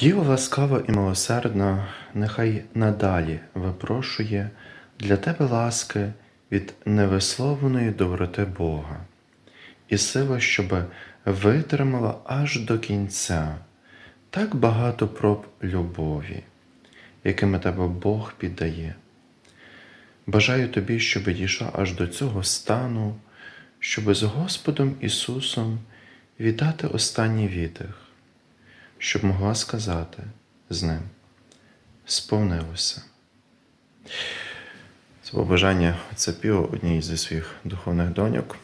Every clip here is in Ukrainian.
Діва ласкава і милосердна, нехай надалі випрошує для тебе ласки від невисловленої доброти Бога, і сила, щоб витримала аж до кінця. Так багато проб любові, якими тебе Бог піддає. Бажаю тобі, щоб дійшла аж до цього стану, щоб з Господом Ісусом віддати останній віддих, щоб могла сказати з ним сповнилося. Це було бажання отця Піо, однієї зі своїх духовних доньок.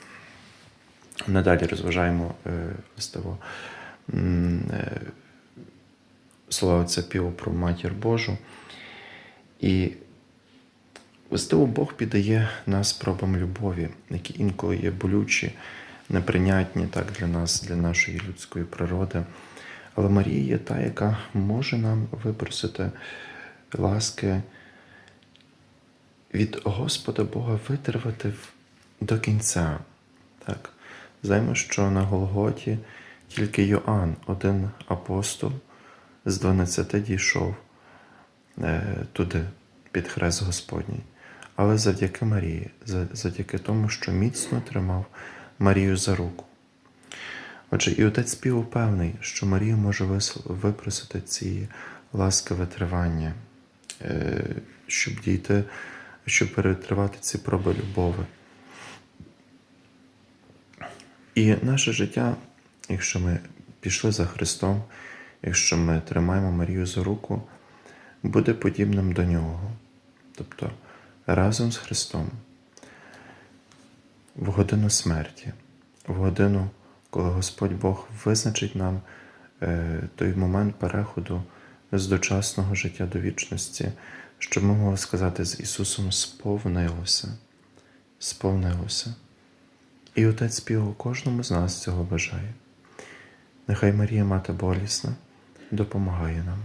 Надалі розважаємо е, листово м, е, слова отця Піо про матір Божу. І Властиво Бог піддає нас пробам любові, які інколи є болючі, неприйнятні так для нас, для нашої людської природи. Але Марія є та, яка може нам випросити ласки від Господа Бога витривати до кінця. Так. Знаємо, що на Голготі тільки Йоанн, один апостол з 12 дійшов е, туди, під хрест Господній. Але завдяки Марії, завдяки тому, що міцно тримав Марію за руку. Отже, і отець спів певний, що Марія може випросити ці ласки витривання, е, щоб дійти, щоб перетривати ці проби любові. І наше життя, якщо ми пішли за Христом, якщо ми тримаємо Марію за руку, буде подібним до нього. Тобто разом з Христом в годину смерті, в годину, коли Господь Бог визначить нам е, той момент переходу з дочасного життя до вічності, щоб ми могли сказати з Ісусом сповнилося, сповнилося. І Отець Піо кожному з нас цього бажає. Нехай Марія Мати болісна допомагає нам.